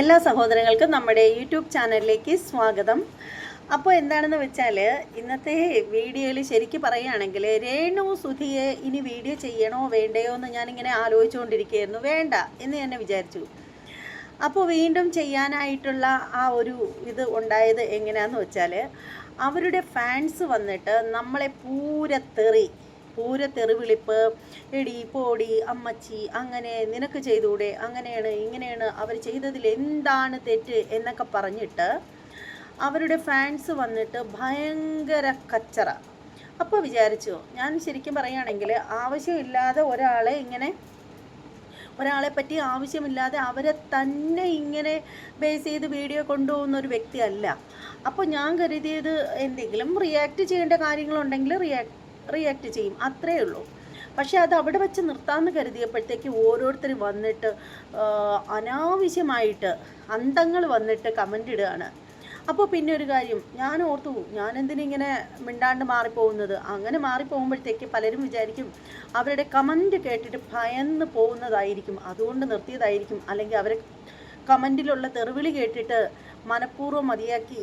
എല്ലാ സഹോദരങ്ങൾക്കും നമ്മുടെ യൂട്യൂബ് ചാനലിലേക്ക് സ്വാഗതം. അപ്പോൾ എന്താണെന്ന് വെച്ചാൽ ഇന്നത്തെ വീഡിയോയിൽ ശരിക്കും പറയുകയാണെങ്കിൽ രേണു സുധിയെ ഇനി വീഡിയോ ചെയ്യണോ വേണ്ടയോ എന്ന് ഞാനിങ്ങനെ ആലോചിച്ചുകൊണ്ടിരിക്കുകയായിരുന്നു. വേണ്ട എന്ന് തന്നെ വിചാരിച്ചു. അപ്പോൾ വീണ്ടും ചെയ്യാനായിട്ടുള്ള ആ ഒരു ഇത് ഉണ്ടായത് എങ്ങനെയാണെന്ന് വെച്ചാൽ അവരുടെ ഫാൻസ് വന്നിട്ട് നമ്മളെ പൂരത്തെറി പൂര തെറിവിളിപ്പ് എടി പോടി അമ്മച്ചി അങ്ങനെ നിനക്ക് ചെയ്തൂടെ അങ്ങനെയാണ് ഇങ്ങനെയാണ് അവർ ചെയ്തതിൽ എന്താണ് തെറ്റ് എന്നൊക്കെ പറഞ്ഞിട്ട് അവരുടെ ഫാൻസ് വന്നിട്ട് ഭയങ്കര കച്ചറ. അപ്പോൾ വിചാരിച്ചു ഞാൻ ശരിക്കും പറയുകയാണെങ്കിൽ ആവശ്യമില്ലാതെ ഒരാളെ ഇങ്ങനെ ഒരാളെ പറ്റി ആവശ്യമില്ലാതെ അവരെ തന്നെ ഇങ്ങനെ ബേസ് ചെയ്ത് വീഡിയോ കൊണ്ടുപോകുന്ന ഒരു വ്യക്തിയല്ല അപ്പോൾ ഞാൻ കരുതിയത് എന്തെങ്കിലും റിയാക്ട് ചെയ്യേണ്ട കാര്യങ്ങളുണ്ടെങ്കിൽ റിയാക്ട് റിയാക്ട് ചെയ്യും. അത്രേ ഉള്ളൂ. പക്ഷേ അത് അവിടെ വെച്ച് നിർത്താമെന്ന് കരുതിയപ്പോഴത്തേക്ക് ഓരോരുത്തർ വന്നിട്ട് അനാവശ്യമായിട്ട് അന്തങ്ങൾ വന്നിട്ട് കമന്റ് ഇടുകയാണ്. അപ്പോൾ പിന്നെ ഒരു കാര്യം ഞാൻ ഓർത്തു ഞാൻ എന്തിനിങ്ങനെ മിണ്ടാണ്ട് മാറിപ്പോകുന്നത്? അങ്ങനെ മാറിപ്പോകുമ്പോഴത്തേക്ക് പലരും വിചാരിക്കും അവരുടെ കമന്റ് കേട്ടിട്ട് ഭയന്ന് പോകുന്നതായിരിക്കും അതുകൊണ്ട് നിർത്തിയതായിരിക്കും. അല്ലെങ്കിൽ അവരെ കമന്റിലുള്ള തെറിവിളി കേട്ടിട്ട് മനഃപൂർവം മതിയാക്കി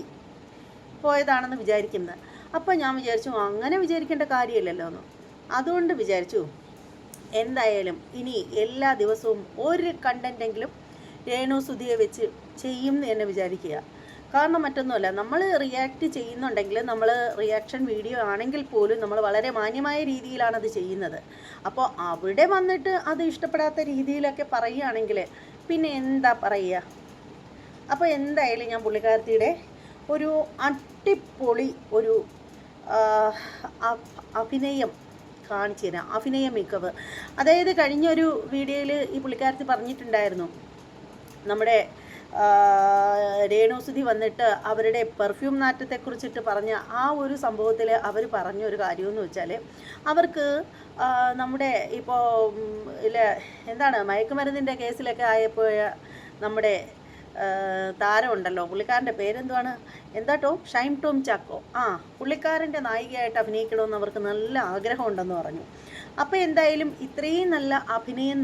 പോയതാണെന്ന് വിചാരിക്കുന്നത്. അപ്പോൾ ഞാൻ വിചാരിച്ചു അങ്ങനെ വിചാരിക്കേണ്ട കാര്യമില്ലല്ലോ എന്ന് അതുകൊണ്ട് വിചാരിച്ചു എന്തായാലും ഇനി എല്ലാ ദിവസവും ഒരു കണ്ടന്റെങ്കിലും രേണു സുധിയെ വെച്ച് ചെയ്യും എന്ന് വിചാരിക്കുക. കാരണം മറ്റൊന്നുമല്ല നമ്മൾ റിയാക്ട് ചെയ്യുന്നുണ്ടെങ്കിൽ നമ്മൾ റിയാക്ഷൻ വീഡിയോ ആണെങ്കിൽ പോലും നമ്മൾ വളരെ മാന്യമായ രീതിയിലാണ് അത് ചെയ്യുന്നത്. അപ്പോൾ അവിടെ വന്നിട്ട് അത് ഇഷ്ടപ്പെടാത്ത രീതിയിലൊക്കെ പറയുകയാണെങ്കിൽ പിന്നെ എന്താ പറയുക? അപ്പോൾ എന്തായാലും ഞാൻ പുള്ളിക്കാരത്തിയുടെ ഒരു അടിപൊളി ഒരു അഭിനയം കാണിച്ചതിന് അഭിനയ മികവ് അതായത് കഴിഞ്ഞ ഒരു വീഡിയോയിൽ ഈ പുള്ളിക്കാരത്തി പറഞ്ഞിട്ടുണ്ടായിരുന്നു നമ്മുടെ രേണുസുധി വന്നിട്ട് അവരുടെ പെർഫ്യൂം നാറ്റത്തെക്കുറിച്ചിട്ട് പറഞ്ഞ ആ ഒരു സംഭവത്തിൽ അവർ പറഞ്ഞ ഒരു കാര്യമെന്ന് വെച്ചാൽ അവർക്ക് നമ്മുടെ ഇപ്പോൾ ഇല്ല എന്താണ് മയക്കുമരുന്നിന്റെ കേസിലൊക്കെ ആയപ്പോൾ നമ്മുടെ താരമുണ്ടല്ലോ. പുള്ളിക്കാരന്റെ പേരെന്തുവാണ്? എന്താ ടോം? ഷൈം ടോം ചാക്കോ. ആ പുള്ളിക്കാരന്റെ നായികയായിട്ട് അഭിനയിക്കണമെന്ന് അവർക്ക് നല്ല ആഗ്രഹമുണ്ടെന്ന് പറഞ്ഞു. അപ്പോൾ എന്തായാലും ഇത്രയും നല്ല അഭിനയം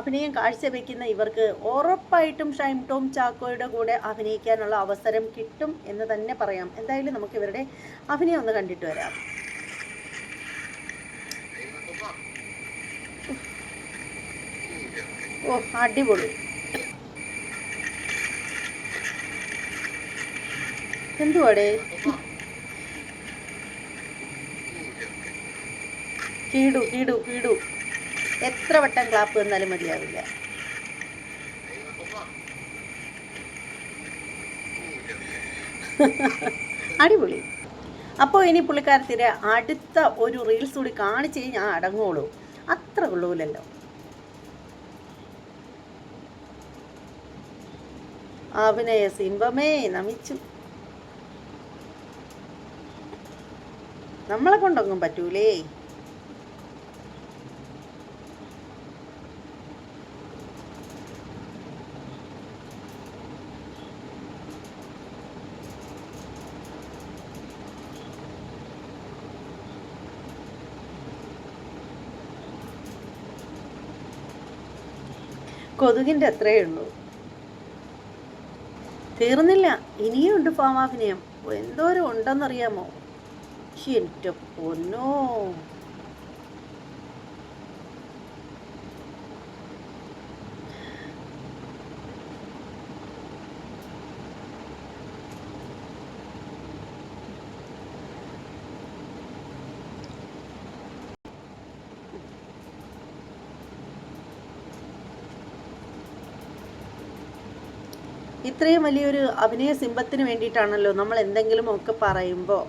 അഭിനയം കാഴ്ചവെക്കുന്ന ഇവർക്ക് ഉറപ്പായിട്ടും ഷൈം ടോം ചാക്കോയുടെ കൂടെ അഭിനയിക്കാനുള്ള അവസരം കിട്ടും എന്ന് തന്നെ പറയാം. എന്തായാലും നമുക്ക് ഇവരുടെ അഭിനയം ഒന്ന് കണ്ടിട്ട് വരാം. ഓ അടിപൊളി. എന്തുവാടേ? കീടു കീടു കീടു. എത്ര വട്ടം ക്ലാപ്പ് തന്നാലും മതിയാവില്ല. അടിപൊളി. അപ്പോൾ ഇനി പുള്ളിക്കാരത്തിന്റെ അടുത്ത ഒരു റീൽസ് കൂടി കാണിച്ച് ഞാൻ അടങ്ങുള്ളൂ. അത്ര ഉള്ളൂല്ലോ അഭിനയ സിംബമേ നമിച്ചു. നമ്മളെ കൊണ്ടൊന്നും പറ്റൂലേ. കൊതുകിന്റെ അത്രയേ ഉള്ളൂ. തീർന്നില്ല. ഇനിയും ഉണ്ട് ഫാമാഭിനയം എന്തോരം ഉണ്ടെന്നറിയാമോ? എന്റെ പൊന്നോ ഇത്രയും വലിയൊരു അഭിനയ സിംബത്തിന് വേണ്ടിയിട്ടാണല്ലോ നമ്മൾ എന്തെങ്കിലും ഒക്കെ പറയുമ്പോൾ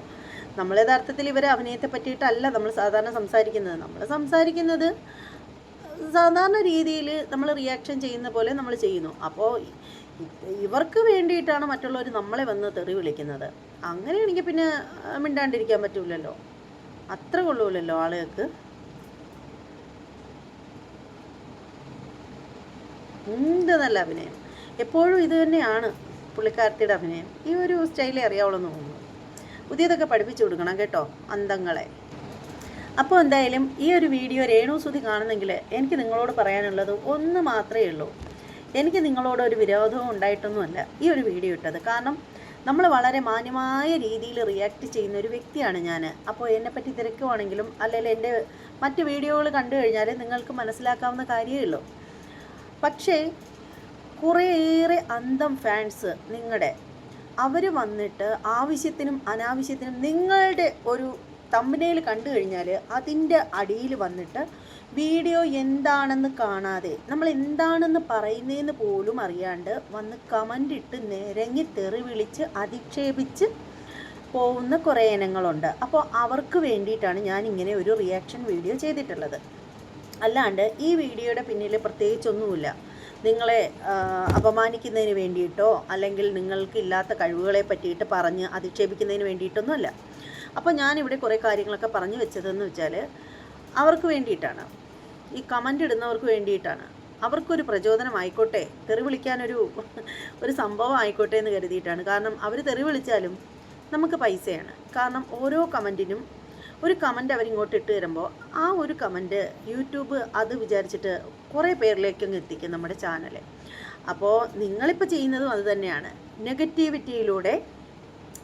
നമ്മൾ യഥാർത്ഥത്തിൽ ഇവരെ അഭിനയത്തെ പറ്റിയിട്ടല്ല നമ്മൾ സാധാരണ സംസാരിക്കുന്നത്. നമ്മൾ സംസാരിക്കുന്നത് സാധാരണ രീതിയിൽ നമ്മൾ റിയാക്ഷൻ ചെയ്യുന്ന പോലെ നമ്മൾ ചെയ്യുന്നു. അപ്പോൾ ഇവർക്ക് വേണ്ടിയിട്ടാണ് മറ്റുള്ളവർ നമ്മളെ വന്ന് തെറി വിളിക്കുന്നത്. അങ്ങനെയാണെങ്കിൽ പിന്നെ മിണ്ടാണ്ടിരിക്കാൻ പറ്റൂലല്ലോ. അത്ര കൊള്ളൂലല്ലോ ആളുകൾക്ക്. എന്ത് നല്ല അഭിനയം. എപ്പോഴും ഇത് തന്നെയാണ് പുള്ളിക്കാരത്തിയുടെ അഭിനയം. ഈ ഒരു സ്റ്റൈലേ അറിയാവുള്ളൂ എന്ന് തോന്നുന്നു. പുതിയതൊക്കെ പഠിപ്പിച്ചു കൊടുക്കണം കേട്ടോ അന്തങ്ങളെ. അപ്പോൾ എന്തായാലും ഈ ഒരു വീഡിയോ രേണു സുധി കാണുന്നെങ്കിൽ എനിക്ക് നിങ്ങളോട് പറയാനുള്ളത് ഒന്ന് മാത്രമേ ഉള്ളൂ. എനിക്ക് നിങ്ങളോട് ഒരു വിരോധവും ഉണ്ടായിട്ടൊന്നുമല്ല ഈ ഒരു വീഡിയോ ഇട്ടത്. കാരണം നമ്മൾ വളരെ മാന്യമായ രീതിയിൽ റിയാക്ട് ചെയ്യുന്ന ഒരു വ്യക്തിയാണ് ഞാൻ. അപ്പോൾ എന്നെപ്പറ്റി തിരക്കുവാണെങ്കിലും അല്ലെങ്കിൽ എന്റെ മറ്റ് വീഡിയോകൾ കണ്ടു കഴിഞ്ഞാൽ നിങ്ങൾക്ക് മനസ്സിലാക്കാവുന്ന കാര്യമേ ഉള്ളൂ. പക്ഷേ കുറേയേറെ അന്തം ഫാൻസ് നിങ്ങളുടെ അവർ വന്നിട്ട് ആവശ്യത്തിനും അനാവശ്യത്തിനും നിങ്ങളുടെ ഒരു തമ്പനയിൽ കണ്ടു കഴിഞ്ഞാൽ അതിന്റെ അടിയിൽ വന്നിട്ട് വീഡിയോ എന്താണെന്ന് കാണാതെ നമ്മൾ എന്താണെന്ന് പറയുന്നതെന്ന് പോലും അറിയാണ്ട് വന്ന് കമന്റ് ഇട്ട് നിരങ്ങി തെറി വിളിച്ച് അധിക്ഷേപിച്ച് പോകുന്ന കുറേ ഇനങ്ങളുണ്ട്. അപ്പോൾ അവർക്ക് വേണ്ടിയിട്ടാണ് ഞാൻ ഇങ്ങനെ ഒരു റിയാക്ഷൻ വീഡിയോ ചെയ്തിട്ടുള്ളത്. അല്ലാണ്ട് ഈ വീഡിയോയുടെ പിന്നിൽ പ്രത്യേകിച്ചൊന്നുമില്ല. നിങ്ങളെ അപമാനിക്കുന്നതിന് വേണ്ടിയിട്ടോ അല്ലെങ്കിൽ നിങ്ങൾക്ക് ഇല്ലാത്ത കഴിവുകളെ പറ്റിയിട്ട് പറഞ്ഞ് അധിക്ഷേപിക്കുന്നതിന് വേണ്ടിയിട്ടൊന്നുമല്ല. അപ്പോൾ ഞാനിവിടെ കുറേ കാര്യങ്ങളൊക്കെ പറഞ്ഞു വെച്ചതെന്ന് വെച്ചാൽ അവർക്ക് വേണ്ടിയിട്ടാണ്. ഈ കമന്റ് ഇടുന്നവർക്ക് വേണ്ടിയിട്ടാണ്. അവർക്കൊരു പ്രചോദനമായിക്കോട്ടെ തെറി വിളിക്കാനൊരു ഒരു സംഭവം ആയിക്കോട്ടെ എന്ന് കരുതിയിട്ടാണ്. കാരണം അവർ തെറി വിളിച്ചാലും നമുക്ക് പൈസയാണ്. കാരണം ഓരോ കമന്റിനും ഒരു കമന്റ് അവരിങ്ങോട്ട് ഇട്ട് തരുമ്പോൾ ആ ഒരു കമന്റ് യൂട്യൂബ് അത് വിചാരിച്ചിട്ട് കുറേ പേരിലേക്കും എത്തിക്കും നമ്മുടെ ചാനൽ അപ്പോൾ നിങ്ങളിപ്പോൾ ചെയ്യുന്നതും അത് തന്നെയാണ്. നെഗറ്റിവിറ്റിയിലൂടെ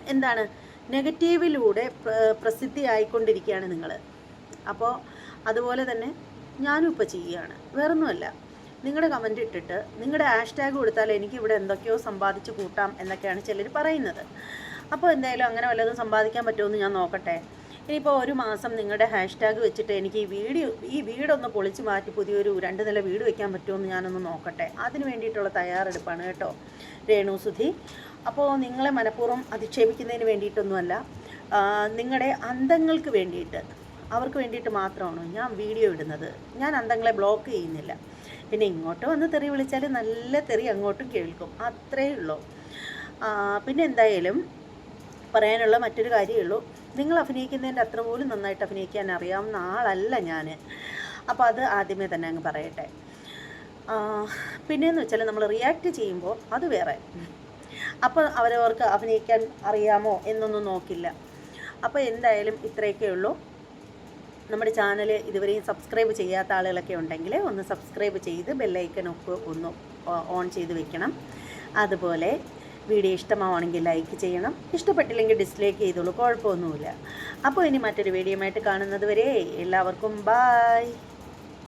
എന്താണ്? നെഗറ്റീവിലൂടെ പ്ര- പ്രസിദ്ധി ആയിക്കൊണ്ടിരിക്കുകയാണ് നിങ്ങൾ അപ്പോൾ അതുപോലെ തന്നെ ഞാനും ഇപ്പോൾ ചെയ്യുകയാണ്. വേറൊന്നുമല്ല. നിങ്ങളുടെ കമന്റ് ഇട്ടിട്ട് നിങ്ങളുടെ ഹാഷ്ടാഗ് കൊടുത്താൽ എനിക്ക് ഇവിടെ എന്തൊക്കെയോ സമ്പാദിച്ച് കൂട്ടാം എന്നൊക്കെയാണ് ചിലർ പറയുന്നത്. അപ്പോൾ എന്തായാലും അങ്ങനെ വല്ലതും സമ്പാദിക്കാൻ പറ്റുമെന്ന് ഞാൻ നോക്കട്ടെ. ഇനിയിപ്പോൾ ഒരു മാസം നിങ്ങളുടെ ഹാഷ്ടാഗ് വെച്ചിട്ട് എനിക്ക് ഈ വീട് ഈ വീടൊന്ന് പൊളിച്ച് മാറ്റി പുതിയൊരു രണ്ട് നില വീട് വെക്കാൻ പറ്റുമെന്ന് ഞാനൊന്ന് നോക്കട്ടെ. അതിന് വേണ്ടിയിട്ടുള്ള തയ്യാറെടുപ്പാണ് കേട്ടോ രേണു സുധി. അപ്പോൾ നിങ്ങളെ മനഃപൂർവം അധിക്ഷേപിക്കുന്നതിന് വേണ്ടിയിട്ടൊന്നുമല്ല നിങ്ങളുടെ അന്തങ്ങൾക്ക് വേണ്ടിയിട്ട് അവർക്ക് വേണ്ടിയിട്ട് മാത്രമാണ് ഞാൻ വീഡിയോ ഇടുന്നത്. ഞാൻ അന്തങ്ങളെ ബ്ലോക്ക് ചെയ്യുന്നില്ല. പിന്നെ ഇങ്ങോട്ട് വന്ന് തെറി വിളിച്ചാൽ നല്ല തെറി അങ്ങോട്ടും കേൾക്കും. അത്രയേ ഉള്ളൂ. പിന്നെ എന്തായാലും പറയാനുള്ള മറ്റൊരു കാര്യമേ ഉള്ളൂ. നിങ്ങൾ അഭിനയിക്കുന്നതിന്റെ അത്ര പോലും നന്നായിട്ട് അഭിനയിക്കാൻ അറിയാവുന്ന ആളല്ല ഞാൻ. അപ്പോൾ അത് ആദ്യമേ തന്നെ അങ്ങ് പറയട്ടെ. പിന്നെയെന്ന് വെച്ചാൽ നമ്മൾ റിയാക്ട് ചെയ്യുമ്പോൾ അത് വേറെ. അപ്പോൾ അവരവർക്ക് അഭിനയിക്കാൻ അറിയാമോ എന്നൊന്നും നോക്കില്ല. അപ്പോൾ എന്തായാലും ഇത്രയൊക്കെ ഉള്ളൂ. നമ്മുടെ ചാനൽ ഇതുവരെയും സബ്സ്ക്രൈബ് ചെയ്യാത്ത ആളുകളൊക്കെ ഉണ്ടെങ്കിൽ ഒന്ന് സബ്സ്ക്രൈബ് ചെയ്ത് ബെല്ലൈക്കനൊക്കെ ഒന്ന് ഓൺ ചെയ്ത് വെക്കണം. അതുപോലെ വീഡിയോ ഇഷ്ടമാവുകയാണെങ്കിൽ ലൈക്ക് ചെയ്യണം. ഇഷ്ടപ്പെട്ടില്ലെങ്കിൽ ഡിസ്ലൈക്ക് ചെയ്തോളൂ. കുഴപ്പമൊന്നുമില്ല. അപ്പോൾ ഇനി മറ്റൊരു വീഡിയോ ആയിട്ട് കാണുന്നത് വരെ എല്ലാവർക്കും ബായ്